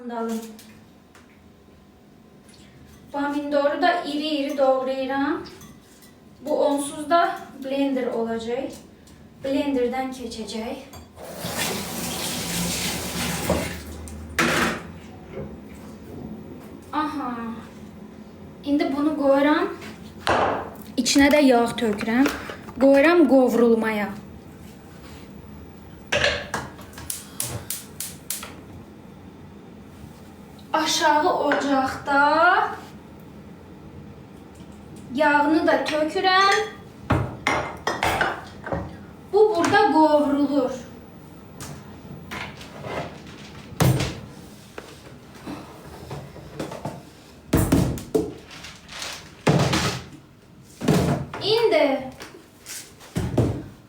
Sandalım. Pomidoru da iri iri doğrayıram. Bu onsuz da blender olacak. Blenderdan keçecek. Aha. İndi bunu qoyuram. İçinə də yağ tökürəm. Qoyuram qovrulmaya. Aşağı ocaqda yağını da tökürəm. Bu burada qovrulur. İndi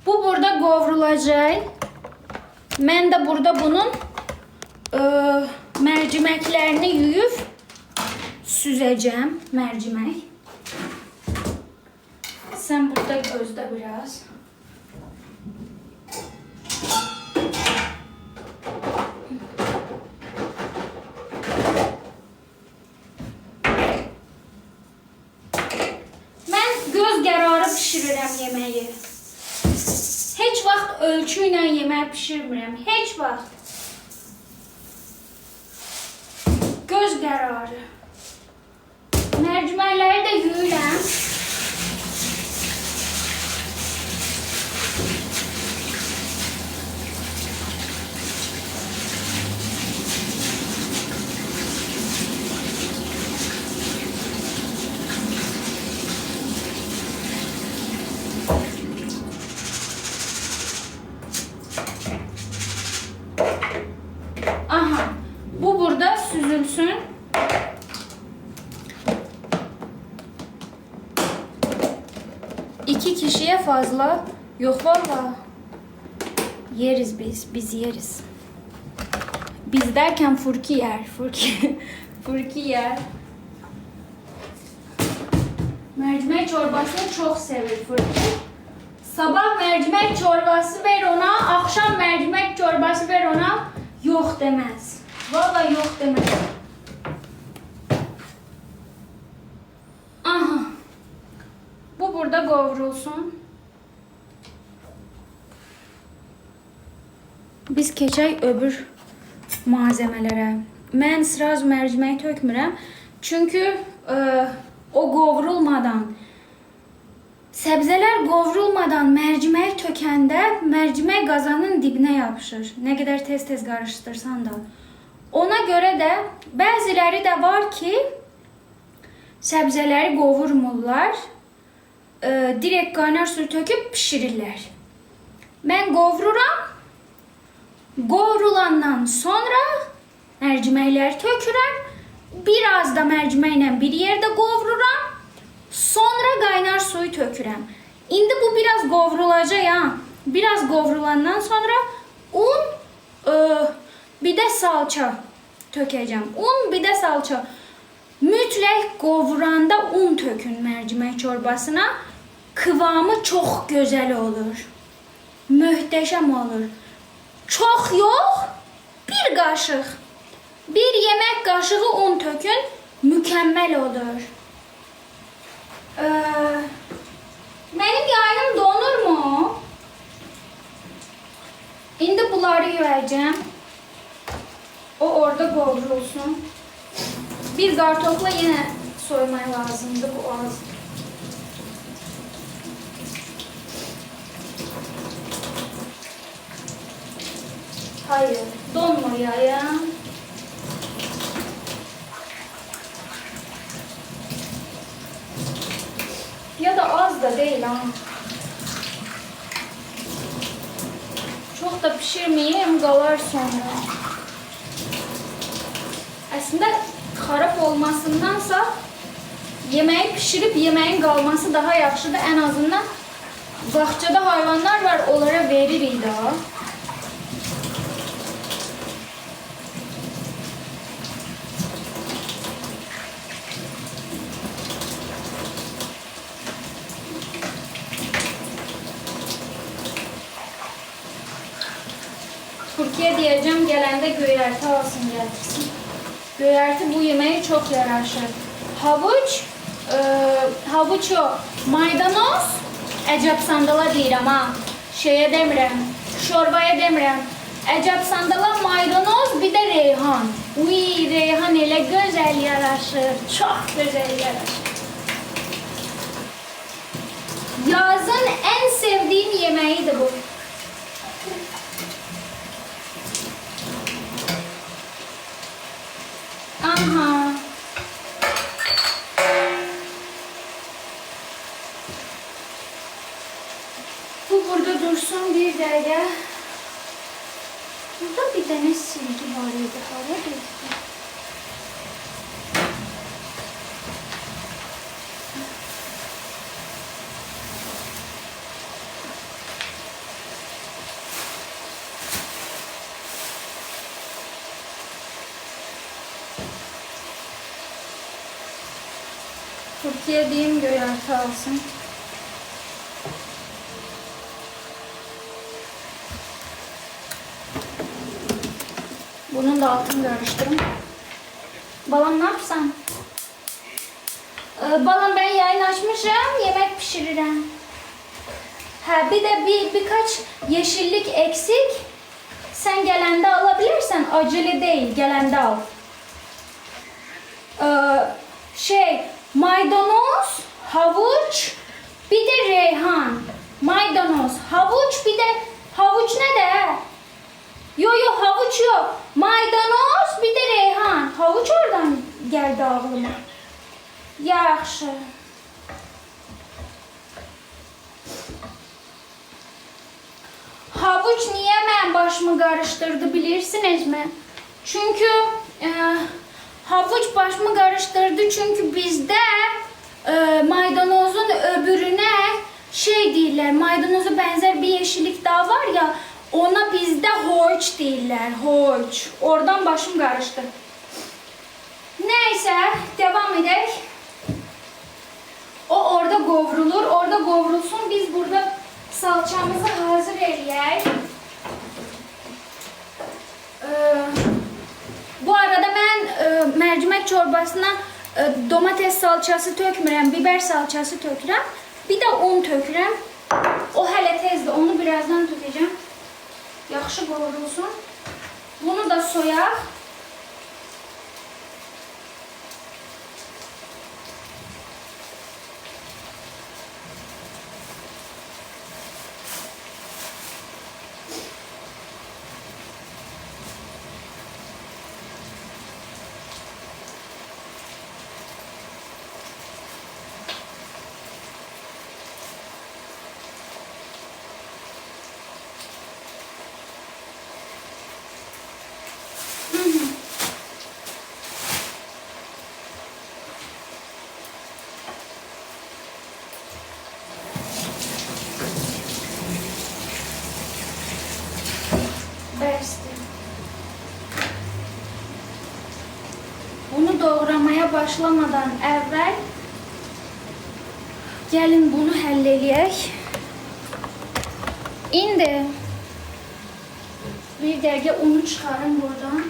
bu burada qovrulacaq. Mən də burada bunun e, mercimeklerini yuyup süzeceğim mercimek. Sen burada gözde biraz. Ben göz pişirirəm yemeği. Heç vaxt ölçü ilə yemək pişirmirəm. Heç vaxt. Göz kararı. Mercimekleri de. Aha. Bu burada süzülsün. İki kişiye fazla. Yok valla. Yeriz biz. Biz yeriz. Biz derken Furki yer. Furki. Furki yer. Mercimek çorbasını çok sever Furki. Sabah mercimek çorbası ver ona, akşam mercimek çorbası ver ona. Yok demez. Valla yok demez. Aha. Bu burada qovrulsun. Biz keçək öbür malzemelərə. Mən sıraz mərcimək tökmürəm. Çünkü e, o qovrulmadan Sebzeler qovrulmadan mercimek tökəndə mercimek qazanın dibinə yapışır. Ne kadar tez tez qarışdırsan da. Ona göre de bəziləri də var ki, səbzələri qovurmurlar. E, direkt qaynar su töküb pişirirlər. Mən qovururam. Qovrulandan sonra mercimekleri tökürəm. Biraz da mercimeklə bir yerde qovururam. Sonra kaynar suyu tökürəm. İndi bu biraz qovrulacaq ha. Biraz qovrulandan sonra un, e, bir də salça tökəcəm. Un, bir də salça. Mütləq qovuranda un tökün mercimek çorbasına. Kıvamı çok güzel olur. Möhtəşəm olur. Çox yox, bir qaşıq. Bir yemek kaşığı un tökün, mükemmel olur. Ee, benim yayınım donur mu? İndi bunları yiyeceğim. O orada qovrulsun. Bir kartofla yine soymaya lazımdı bu az. Hayır, donmuyor ya. Ya da az da değil ha. Çok da pişirmeyeyim qalar sonra. Aslında xarab olmasındansa yemeği pişirip yemeğin qalması daha yaxşıdır. En azından bağçada hayvanlar var, onlara veririk daha. Türkiye diyeceğim gelende göyerti alsın getirsin. Göyərti bu yemeğe çok yaraşır. Havuç, e, havuç yok. Maydanoz, əcəb sandala deyirəm ha. Şeyə demirəm, şorbaya demirəm. Əcəb sandala maydanoz, bir də reyhan. Uy, reyhan elə gözəl yaraşır. Çox gözəl yaraşır. Yazın en sevdiğim yemeğiydi bu. Aha. Bu burada dursun bir dakika. Burada bir tane silgi var idi. Hara gitti? Türkiye diyeyim göyerti alsın. Bunun da altını karıştırın. Balam ne yapsan? Ee, balam ben yayın açmışım, yemek pişiririm. Ha bir de bir birkaç yeşillik eksik. Sen gelende alabilirsen acele değil, gelende al. Ee, şey maydanoz, havuç, bir de reyhan. Maydanoz, havuç, bir de havuç ne de? Yo yo havuç yok. Maydanoz, bir de reyhan. Havuç oradan geldi aklıma. Yaxşı. Havuç niye ben başımı karıştırdı bilirsiniz mi? Çünkü e, havuç başımı bizde e, maydanozun öbürüne şey değiller. Maydanoza benzer bir yeşillik daha var ya ona bizde hoç değiller. Hoç. Oradan başım karıştı. Neyse devam edelim. O orada qovrulur, orada qovrulsun. Biz burada salçamızı hazır eləyək. Ee, bu arada ben e, mercimek çorbasına domates salçası tökmürəm, biber salçası tökürəm. Bir de un tökürəm. O hələ tezdir, onu birazdan tökəcəm. Yaxşı qovrulsun. Bunu da soyaq. Bəsdir. Bunu doğramaya başlamadan əvvəl gəlin bunu həll eləyək. İndi bir dəqiqə unu çıxarın buradan.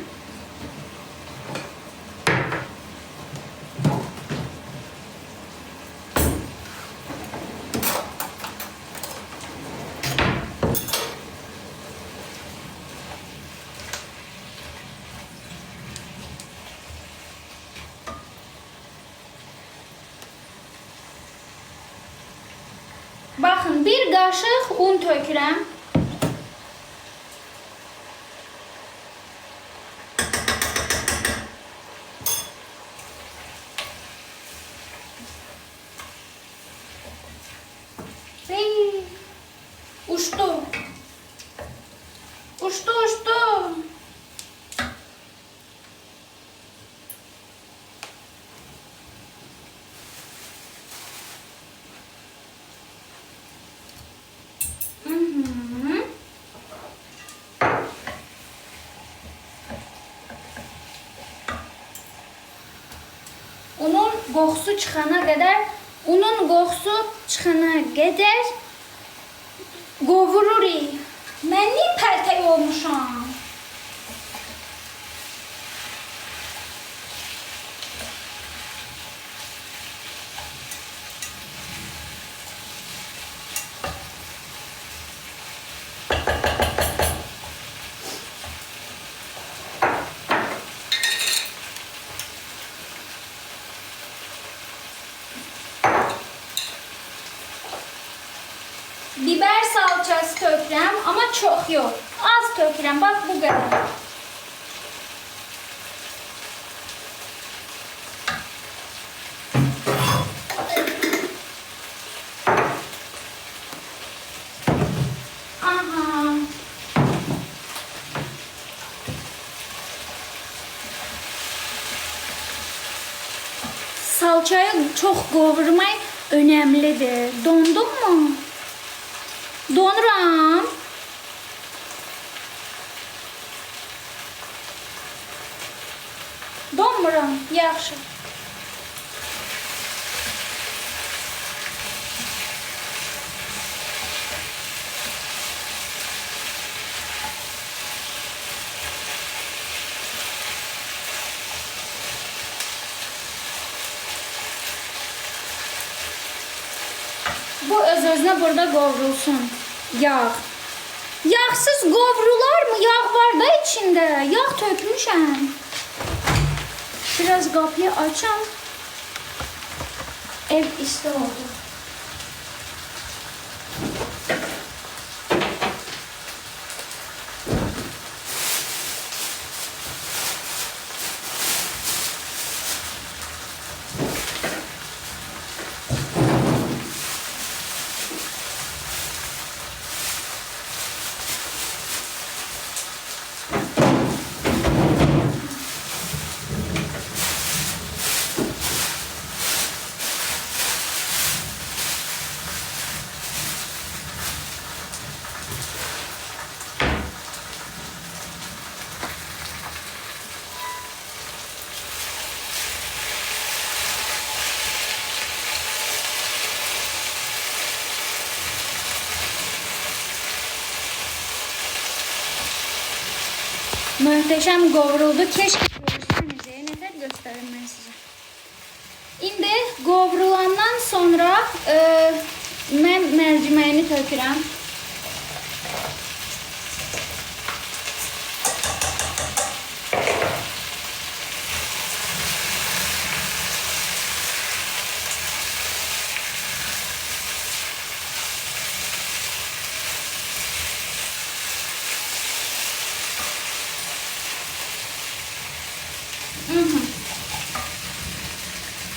Bir qaşıq un tökürəm. Hey, uçtu. Uçtu, Unun qoxusu çıxana qədər, unun qoxusu çıxana qədər qovururuq. Mən niyə pərtək olmuşam? Tökürəm, amma çox yox. Az tökürəm, bax bu qədər. Salçayı çok qovurmaq önəmlidir. Dondun mu? Donuram. Donmuram. Yaxşı. Bu öz-özünə burada qovrulsun. Yağ. Yağsız qovrular mı? Yağ var da içində. Yağ tökmüşəm. Biraz qapıyı açam. Ev isti oldu. Möhtəşəm qovruldu. Keşke görsəniz. ya. Nətər göstərim mən sizə. İndi qovrulandan sonra e, mən mərciməyini tökürəm.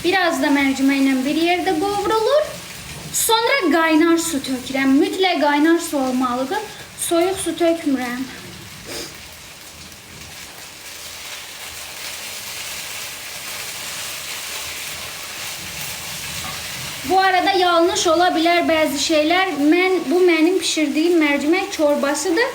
Biraz da mərciməklə bir yerdə qovrulur. Sonra qaynar su tökürəm. Mütləq qaynar su olmalıdır. Soyuq su tökmürəm. Bu arada yanlış ola bilər bəzi şeylər. Mən bu mənim bişirdiyim mərcimək çorbasıdır.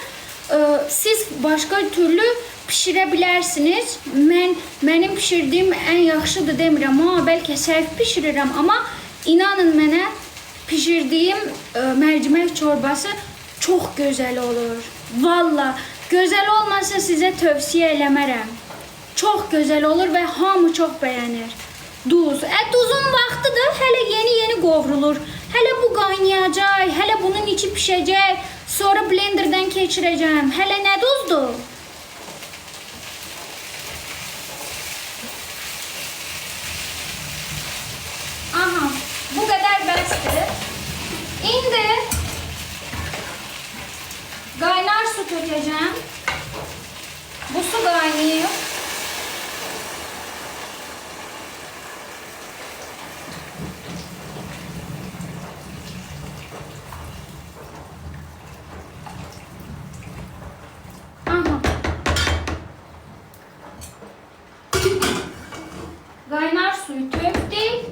Ee, Siz başqa türlü bişirə bilərsiniz. Mən mənim bişirdiyim ən yaxşıdır demirəm. Amma bəlkə səhv bişirirəm, amma inanın mənə bişirdiyim e, mərcimək çorbası çox gözəl olur. Valla gözəl olmasa sizə tövsiyə eləmərəm. Çox gözəl olur və hamı çox bəyənir. Duz. E duzun vaxtıdır. Hələ yeni-yeni qovrulur. Hələ bu qaynayacaq, hələ bunun içi pişəcək. Sonra blenderdən keçirəcəm. Hələ nə duzdur? Aha, bu qədər bəsdir. İndi qaynar su tökəcəm. Bu su qaynayıb. Aha. Qaynar suyu tökdük.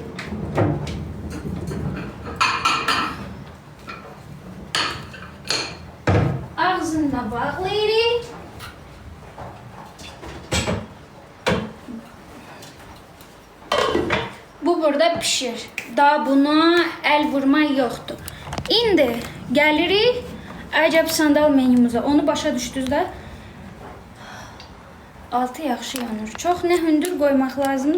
Ağzını da bağlayırıq. Bu burada pişir. Daha buna el vurma yoxdur. İndi gəlirik əcəb sandal menümüzə. Onu başa düşdünüz də? Altı yaxşı yanır. Çox nə hündür qoymaq lazımdır.